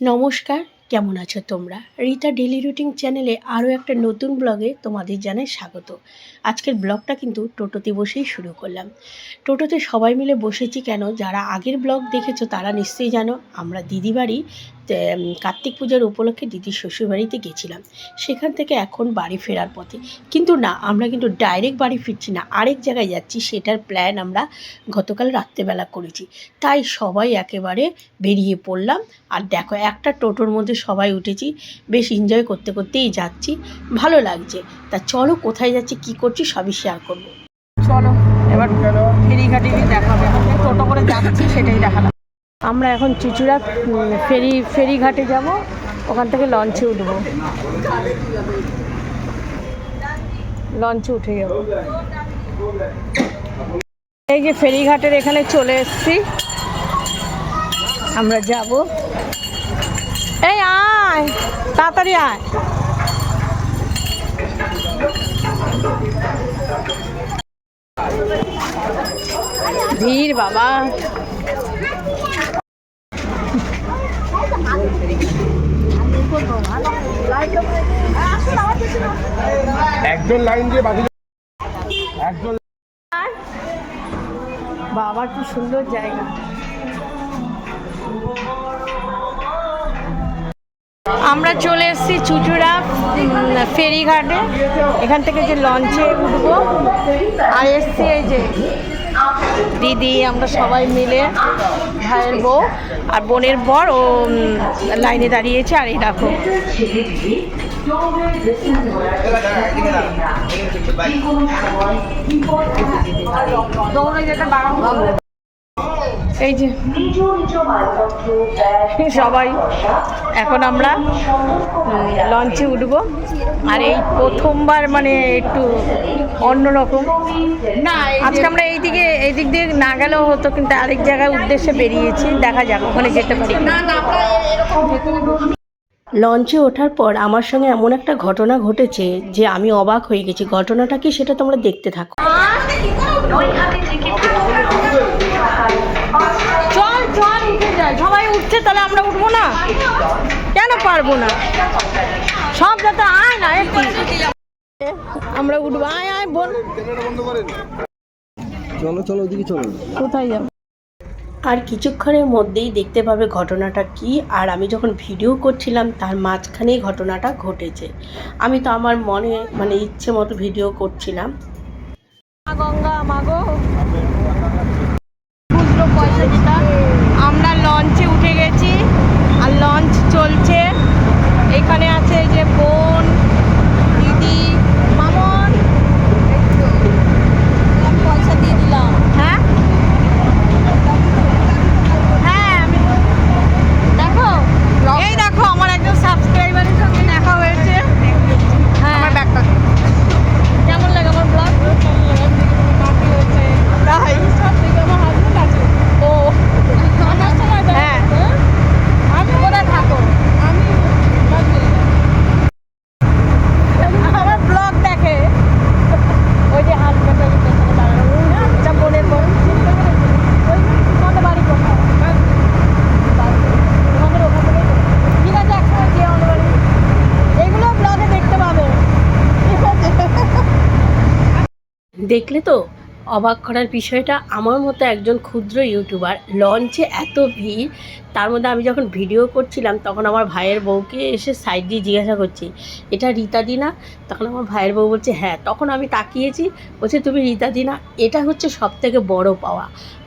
নমস্কার কেমন আছো তোমরা? রিতা ডেলি রুটিন চ্যানেলে আরও একটা নতুন ব্লগে তোমাদের জানাই স্বাগত। আজকের ব্লগটা কিন্তু টোটোতে বসেই শুরু করলাম। টোটোতে সবাই মিলে বসেছি কেন? যারা আগের ব্লগ দেখেছ তারা নিশ্চয়ই জানো আমরা দিদি বাড়ি উম, কার্তিক পূজার উপলক্ষে দিদির শ্বশুরবাড়িতে গেছিলাম। সেখান থেকে এখন বাড়ি ফেরার পথে। কিন্তু না আমরা কিন্তু ডাইরেক্ট বাড়ি ফিরছি না। আরেক জায়গায় যাচ্ছি সেটার প্ল্যান আমরা গতকাল রাত্রেবেলা করেছি। তাই সবাই একেবারে বেরিয়ে পড়লাম। আর দেখো একটা টোটোর মধ্যে সবাই উঠেছি। বেশ এনজয় করতে করতেই যাচ্ছি। ভালো লাগছে। তা চলো কোথায় যাচ্ছি কি করছি সবই শেয়ার করব। চলো এবার ফেরিঘাটে দেখাবে টোটো করে যাচ্ছি সেটাই দেখালাম। আমরা এখন চুচুড়া ফেরি, ফেরিঘাটে যাব। ওখান থেকে লঞ্চে উঠবো। লঞ্চে উঠে যাব। এই যে ফেরিঘাটের এখানে চলে এসেছি। আমরা যাব। এই আয়, তাড়াতাড়ি আয়। ভিড় বাবা। একজন লাইন দিয়ে বাকি একজন বাবা কি সুন্দর জায়গা। আমরা চলে এসেছি চুচুড়া ফেরিঘাটে। এখান থেকে যে লঞ্চে উঠবো আর এসছি এই যে দিদি আমরা সবাই মিলে ভাইয়ের বউ আর বোনের বর ও লাইনে দাঁড়িয়েছে। আর এই দেখো। দৌড়ে যেতে বারণ করব এই যে সবাই এখন আমরা লঞ্চে উঠব। আর এই প্রথমবার মানে একটু অন্যরকম। না আজকে আমরা এই দিকে এই দিক দিয়ে না গেলেও হতো কিন্তু আরেক জায়গায় উদ্দেশ্যে বেরিয়েছি দেখা যাক ওখানে যেতে পারি। না না আমরা এরকম ভেতরে লঞ্চে ওঠার পর আমার সঙ্গে এমন একটা ঘটনা ঘটেছে যে আমি অবাক হয়ে গেছি। ঘটনাটা কি সেটা তোমরা দেখতে থাকো। চল চল উঠে যায় সবাই উঠছে তাহলে আমরা উঠবো না? কেন পারব না? সব যাতে আয় না আমরা উঠবো। আয় আয় বোন চলো চলো ওদিকে চলো। কোথায় যাব? আর কিছুক্ষণের মধ্যেই দেখতে পাবে ঘটনাটা কি আর আমি যখন ভিডিও করছিলাম তার মাঝখানেই ঘটনাটা ঘটেছে। আমি তো আমার মনে মানে ইচ্ছে মতো ভিডিও করছিলাম। গঙ্গা মাগো খুচরো পয়সা দিতা আমরা লঞ্চে উঠে গেছি আর লঞ্চ চলছে এখানে আছে এই যে বোন দিদি মামন পয়সা দিয়ে দিলাম হ্যাঁ হ্যাঁ আমি দেখো এই দেখো আমার একজন সাবস্ক্রাইবারের সঙ্গে দেখা হয়েছে হ্যাঁ আমার ব্যাগটা কেমন লাগে আমার ব্লগ তাই ও হ্যাঁ আমি কোথায় থাকো আমার ব্লগ দেখে ওই যে হাসপাতাল আচ্ছা বোনের বড় ওই তোমাদের বাড়ি কোথায় তোমাদের ওখান থেকে ঠিক আছে একসময় যেও আমাদের বাড়ি এগুলো ব্লগে দেখতে পাবে ঠিক আছে দেখলে তো? অবাক করার বিষয়টা, আমার মতো একজন ক্ষুদ্র ইউটিউবার লঞ্চে এত ভিড়, তার মধ্যে আমি যখন ভিডিও করছিলাম, তখন আমার ভাইয়ের বউকে এসে সাইড দিয়ে জিজ্ঞাসা করছি, এটা রীতা দিনা? তখন আমার ভাইয়ের বউ বলছে হ্যাঁ। তখন আমি তাকিয়েছি, বলছে, তুমি রীতা দিনা? এটা হচ্ছে সব থেকে বড় পাওয়া।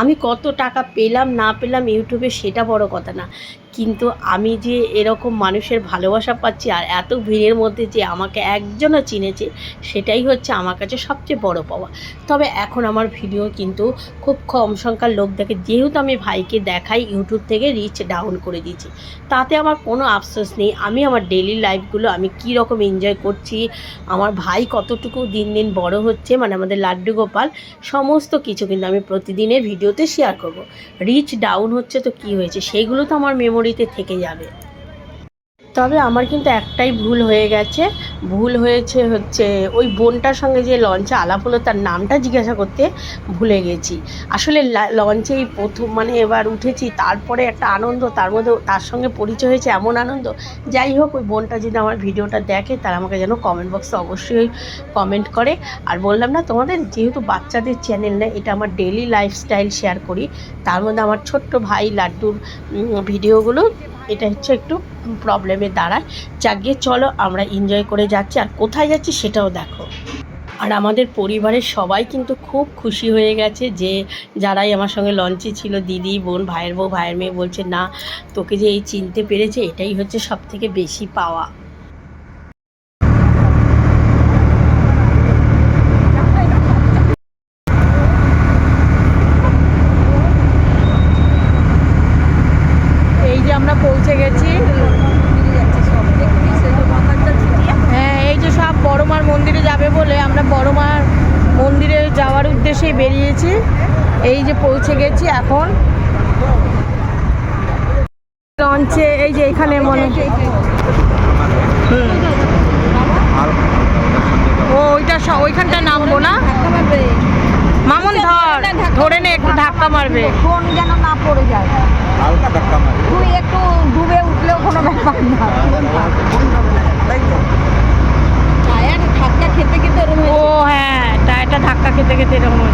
আমি কত টাকা পেলাম, না পেলাম ইউটিউবে সেটা বড় কথা না। কিন্তু আমি যে এরকম মানুষের ভালোবাসা পাচ্ছি আর এত ভিড়ের মধ্যে যে আমাকে একজনও চিনেছে, সেটাই হচ্ছে আমার কাছে সবচেয়ে বড় পাওয়া। তবে এখন আমার ভিডিও কিন্তু খুব কম সংখ্যার লোক দেখে যেহেতু আমি ভাইকে দেখাই, ইউটিউব থেকে রিচ ডাউন করে দিয়েছি। তাতে আমার কোনো আফসোস নেই, আমি আমার ডেলি লাইফগুলো আমি কী রকম এনজয় করছি, আমার ভাই কতটুকু দিন দিন বড় হচ্ছে মানে আমাদের লাড্ডু গোপাল, সমস্ত কিছু কিন্তু আমি প্রতিদিনের ভিডিওতে শেয়ার করব। রিচ ডাউন হচ্ছে তো কি হয়েছে সেইগুলো তো আমার মেমোরিতে থেকে যাবে। তবে আমার কিন্তু একটাই ভুল হয়ে গেছে। ভুল হয়েছে হচ্ছে ওই বোনটার সঙ্গে যে লঞ্চে আলাপ হলো তার নামটা জিজ্ঞাসা করতে ভুলে গেছি। আসলে লা- লঞ্চে এই প্রথম মানে এবার উঠেছি, তারপরে একটা আনন্দ, তার মধ্যে তার সঙ্গে পরিচয় হয়েছে এমন আনন্দ। যাই হোক, ওই বোনটা যদি আমার ভিডিওটা দেখে তারা আমাকে যেন কমেন্ট বক্সে অবশ্যই কমেন্ট করে। আর বললাম না, তোমাদের যেহেতু বাচ্চাদের চ্যানেল না এটা আমার ডেলি লাইফস্টাইল শেয়ার করি, তার মধ্যে আমার ছোট্ট ভাই লাড্ডুর ভিডিওগুলো এটা হচ্ছে একটু প্রবলেমে দাঁড়ায়। চাগিয়ে চলো, আমরা এনজয় করে যাচ্ছি। আর কোথায় যাচ্ছি সেটাও দেখো। আর আমাদের পরিবারের সবাই কিন্তু খুব খুশি হয়ে গেছে যে যারাই আমার সঙ্গে লঞ্চে ছিল, দিদি, বোন, ভাইয়ের বউ, ভাইয়ের মেয়ে বলছে, না, তোকে যে এই চিনতে পেরেছে, এটাই হচ্ছে সব থেকে বেশি পাওয়া এই যে আমরা পৌঁছে গেছি হ্যাঁ এই যে সব বড়মার মন্দিরে যাবে বলে আমরা বড়মার মন্দিরে উদ্দেশ্যে বেরিয়েছি। এই যে পৌঁছে গেছি এখন। লঞ্চে এই যে এখানে মনে ও ওইটা ওইখানটা নামবো না? মামুন ধর ধরে নে একটু ধাক্কা মারবে। ফোন যেন না পড়ে যায়। হালকা ধাক্কা মারে তুই একটু ডুবে উঠলেও কোনো ব্যাপার না। টায়ার ধাক্কা খেতে খেতে ওরম ও হ্যাঁ টায়ারটা ধাক্কা খেতে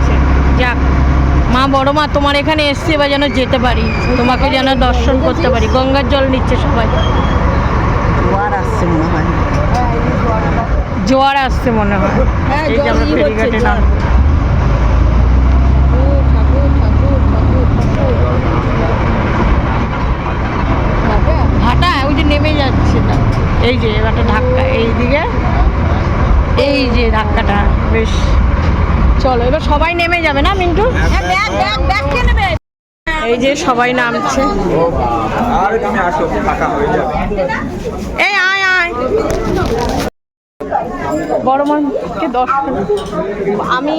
হয়েছে যাক মা বড় মা তোমার এখানে এসছে এবার যেন যেতে পারি। তোমাকে যেন দর্শন করতে পারি। গঙ্গার জল নিচ্ছে সবাই। জোয়ার আসছে মনে হয়। জোয়ার আসছে মনে হয়। এই যে আমরা ফেরিঘাটে ভাটা ওই যে নেমে যাচ্ছে এই যে এবারটা ধাক্কা এই দিকে। এই যে ধাক্কাটা বেশ। চলো এবার সবাই নেমে যাবে না মিন্টু? হ্যাঁ ব্যাগ ব্যাগ ব্যাগ কে নেবে। এই যে সবাই নামছে। আরে তুমি আসো ফাঁকা হয়ে যাবে। এই আয় আয়। বড় মাকে দর্শন আমি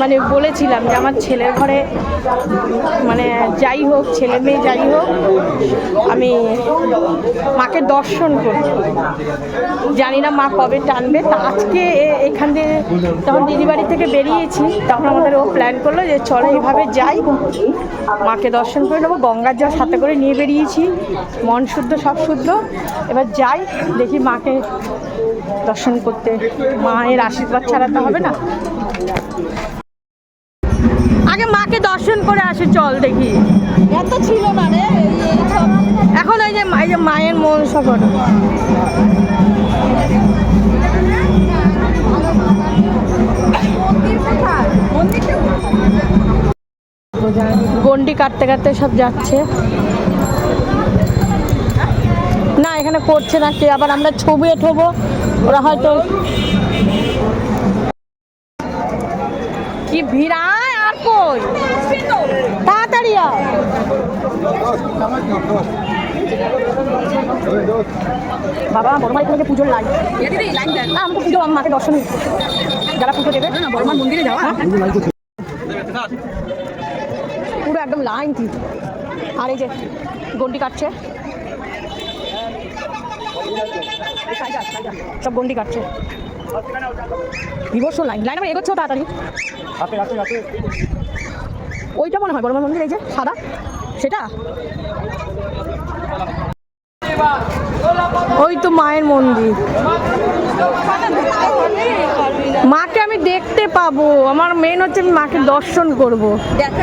মানে বলেছিলাম যে আমার ছেলের ঘরে মানে যাই হোক, ছেলে মেয়ে যাই হোক, আমি মাকে দর্শন করব। জানি না মা কবে টানবে। তা আজকে এখান দিয়ে তখন দিদি বাড়ি থেকে বেরিয়েছি, তখন আমাদের ও প্ল্যান করল যে চলো এইভাবে যাই। মাকে দর্শন করে নেব। গঙ্গার জল সাথে করে নিয়ে বেরিয়েছি। মন শুদ্ধ, সব শুদ্ধ। এবার যাই, দেখি মাকে দর্শন করতে মায়ের আশীর্বাদ ছাড়া তো হবে না? আগে মাকে দর্শন করে আসি চল দেখি। এত ছিল না রে এখন ওই যে এই যে মায়ের মন সফর গন্ডি কাটতে কাটতে সব যাচ্ছে। না এখানে করছে না কি আবার আমরা ছবি ঠবো ওরা হয়তো কি ভিড় আর কই? তাড়াতাড়ি বাবা বড় মাই পুজোর লাইন না আমি তো পুজো মাকে দর্শন যারা পুজো দেবে। বড় মার মন্দিরে যাওয়া। পুরো একদম লাইন কি আর এই যে গন্ডি কাটছে। সব গন্ডি কাটছে। বিবর্ষ লাইন লাইন আমার এগোচ্ছেও তাড়াতাড়ি। ওইটা মনে হয় বড়মার মন্দির এই যে সাদা। সেটা? ওই তো মায়ের মন্দির। মাকে আমি দেখতে পাবো। আমার মেন হচ্ছে আমি মাকে দর্শন করব। দেখা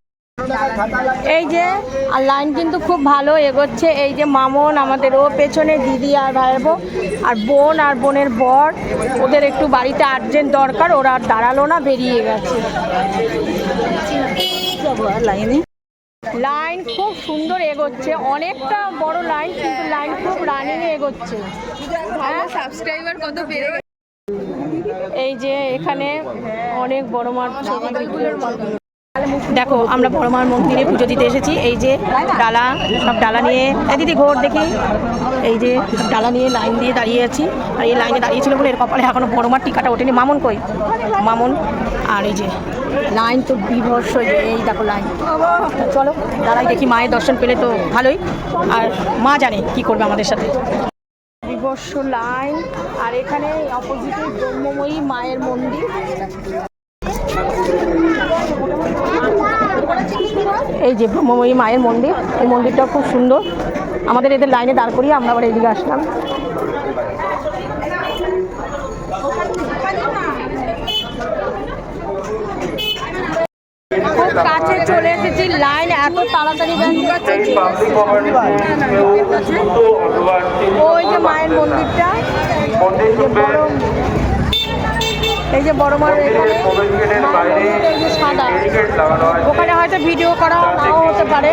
এই যে আর লাইন কিন্তু খুব ভালো এগোচ্ছে। এই যে মামন আমাদের ও পেছনে দিদি আর ভাইয়ের বউ আর বোন আর বোনের বর ওদের একটু বাড়িতে আর্জেন্ট দরকার ওরা আর দাঁড়াল না বেরিয়ে গেছে। লাইনে লাইন খুব সুন্দর এগোচ্ছে অনেকটা বড় লাইন কিন্তু লাইন খুব রানিং এগোচ্ছে। হ্যাঁ? সাবস্ক্রাইবার কত বেড়ে এই যে এখানে অনেক বড় মাঠ। দেখো, আমরা বড়মার মন্দিরে পুজো দিতে এসেছি। এই যে ডালা, সব ডালা নিয়ে দিদি ঘোর দেখি। এই যে ডালা নিয়ে লাইন দিয়ে দাঁড়িয়ে আছি। আর এই লাইনে দাঁড়িয়েছিল বলে এর কপালে এখনও বড়মার টিকাটা ওঠেনি। মামুন কই? মামুন, আর এই যে লাইন তো বিভর্ষ এই দেখো লাইন। চলো, দাঁড়াই দেখি, মায়ের দর্শন পেলে তো ভালোই। আর মা জানে কি করবে আমাদের সাথে। বিভর্ষ লাইন, আর এখানে অপোজিটে ব্রহ্মময়ী মায়ের মন্দির। এই যে ব্রহ্মময়ী মায়ের মন্দির এই মন্দিরটা খুব সুন্দর। আমাদের এদের লাইনে দাঁড় করিয়ে আমরা আবার এদিকে আসলাম। খুব কাছে চলে এসেছি লাইন এত তাড়াতাড়ি ওই যে মায়ের মন্দিরটা। এই যে বড় বড় মার এখানে এই যে সাদা। ওখানে হয়তো ভিডিও করা নাও হতে পারে।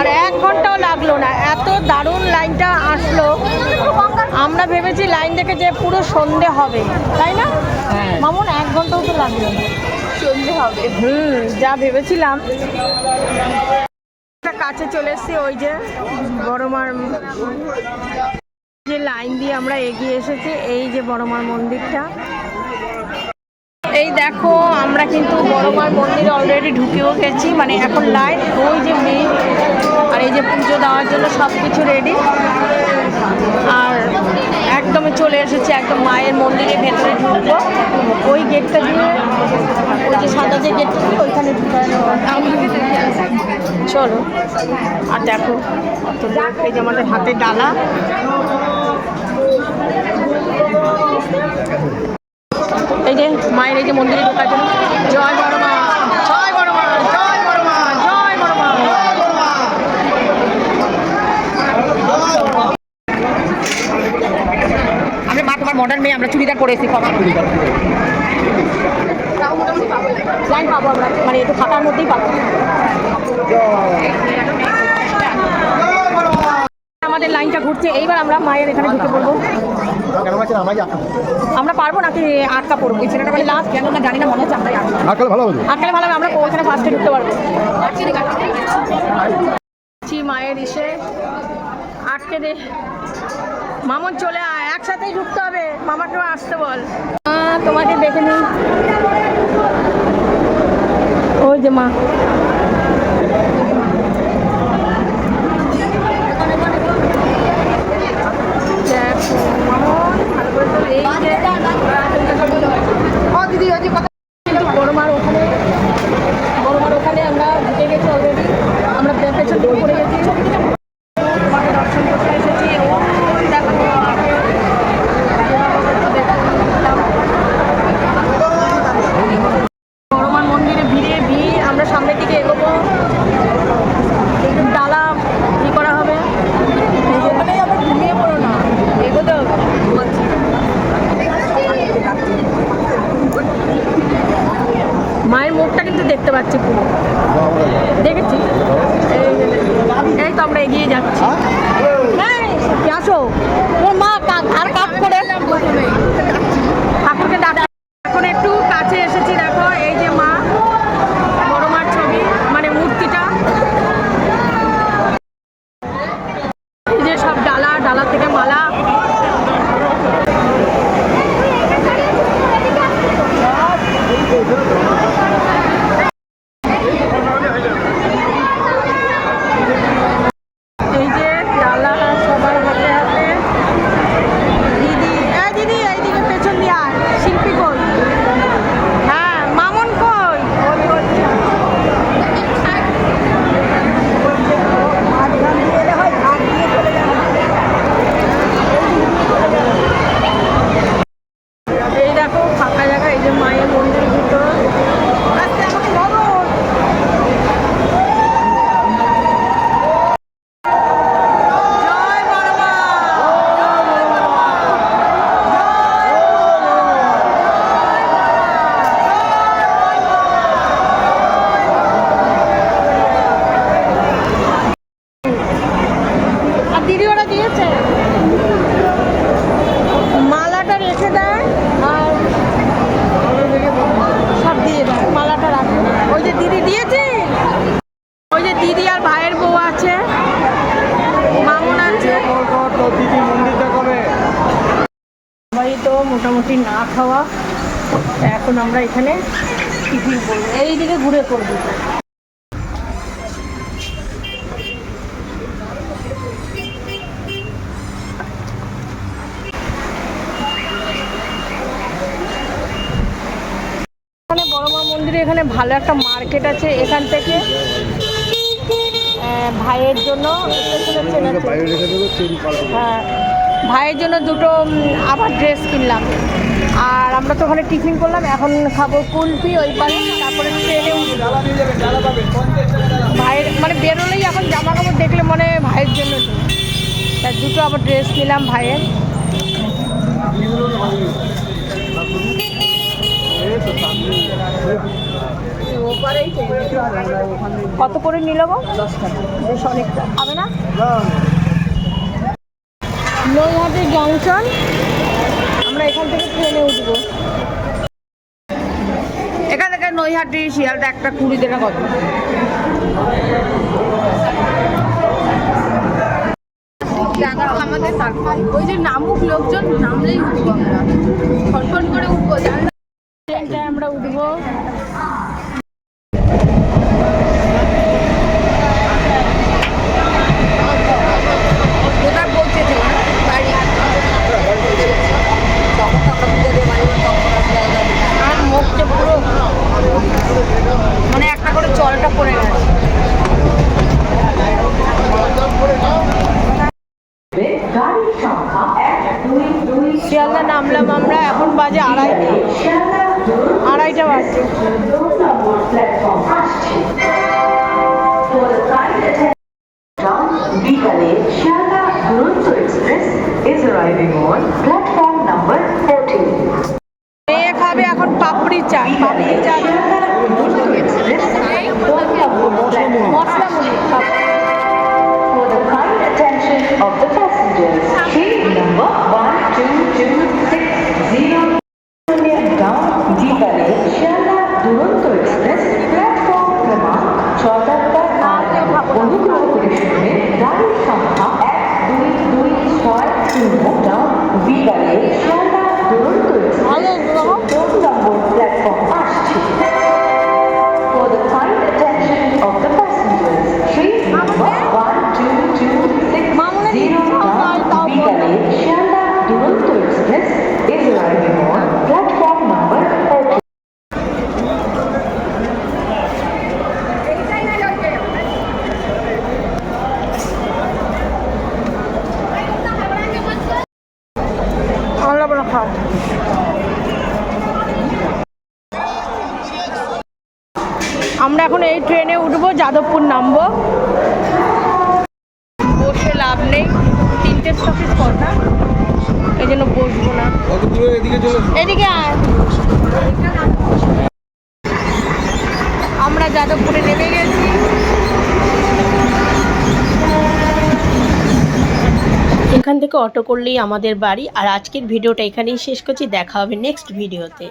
আর এক ঘন্টাও লাগল না এত দারুণ লাইনটা আসলো। আমরা ভেবেছি লাইন দেখে যে পুরো সন্ধে হবে তাই না? মামুন এক ঘন্টাও তো লাগল না। সন্ধে হবে। হুম যা ভেবেছিলাম। একটা কাছে চলে এসেছি ওই যে বড়মার যে লাইন দিয়ে আমরা এগিয়ে এসেছি এই যে বড়মার মন্দিরটা। এই দেখো, আমরা কিন্তু বড় বড়মার মন্দিরে অলরেডি ঢুকেও গেছি। মানে এখন লাইন ওই যে মেয়ে আর এই যে পুজো দেওয়ার জন্য সব কিছু রেডি আর একদমই চলে এসেছি, একদম মায়ের মন্দিরের ভেতরে ঢুকবো। ওই গেটটা দিয়ে, ওই যে সাদা যে গেটটা দিয়ে ওইখানে চলো। আর দেখো লোক। এই যে আমাদের হাতে ডালা। এই যে মায়ের এই যে মন্দিরে ঢোকার জন্য। জয় বড় মা জয় বড় মা জয় বড় মা জয় বড় মা আমরা মা। তোমার মডার্ন মেয়ে আমরা চুড়িদার পরে এসেছি কমা লাইন পাবো আমরা মানে একটু ফাঁকার মধ্যেই পাবো। আমাদের লাইনটা ঘুরছে এইবার আমরা মায়ের এখানে ঢুকে পড়ব। আমরা পারব নাকি আটকা পড়ব? এই ছেলেটা বলে লাস্ট কেন না জানি না মনে হচ্ছে আমরাই আটকা ভালো হবে আটকালে ভালো হবে আমরা ওখানে ফার্স্টে ঢুকতে পারব। মায়ের ইসে আটকে দে। মামন চলে আয় একসাথেই ঢুকতে হবে। মামাকেও আসতে বল। তোমাকে দেখে নি। ওই যে মা দেখো, মামন, ভালো করে তো এই যে কিন্তু বড় মার ওখানে বড় মার ওখানে আমরা ঢুকে গেছি অলরেডি আমরা পেছন দিকে পড়ে গেছি মাকে দর্শন করতে এসেছি ওই দেখো আগে বড় মার মন্দিরে ভিড়ে ভিড় আমরা সামনের দিকে এগোবো একটু ডালা ই করা হবে ওখানে আবার ঘুমিয়ে পড়ো না এগোতে হবে মায়ের মুখটা কিন্তু দেখতে পাচ্ছি পুরো দেখেছি এই যে দেখো। এই তো আমরা এগিয়ে যাচ্ছি। এই, আসো। তোর মা কা- ঘাড় কাপ করে ঠাকুরকে ডাক এখন একটু কাছে এসেছি দেখো এই যে মা বড় মার ছবি মানে মূর্তিটা এই যে সব ডালা ডালা থেকে মালা এই যে ডালা সবার হাতে হাতে মোটামুটি না খাওয়া তা এখন আমরা এখানে টিফিন করব এখানে মন্দিরে এখানে ভালো একটা মার্কেট আছে এখান থেকে ভাইয়ের জন্য। হ্যাঁ ভাইয়ের জন্য দুটো আবার ড্রেস কিনলাম আর আমরা তো ওখানে টিফিন করলাম এখন খাব কুলফি ওই পারে তারপরে ট্রেনে। ভাইয়ের মানে বেরোলেই এখন জামা কাপড় দেখলে মনে হয় ভাইয়ের জন্য নেই। তা দুটো আবার ড্রেস নিলাম ভাইয়ের। কত করে নিল গো? বেশ অনেকটা। হবে না। নৈহাটি জংশন। আমরা এখান থেকে ট্রেনে উঠবো। এখান থেকে নৈহাটি শিয়ালদা একটা কুড়ি টাকা কত আমাদের তারপর ওই যে নামুক লোকজন নামলেই উঠবো আমরা। ফটফট করে উঠবো জানলা ট্রেনটায় আমরা উঠবো। platform. আমরা এখন এই ট্রেনে উঠবো, যাদবপুর নামবো। বসে লাভ নেই। তিনটে স্টপেজ পর না। এই জন্য বসবো না। এদিকে আমরা যাদবপুরে নেমে গেছি। এখান থেকে অটো করলেই আমাদের বাড়ি। আর আজকের ভিডিওটা এখানেই শেষ করছি। দেখা হবে নেক্সট ভিডিওতে।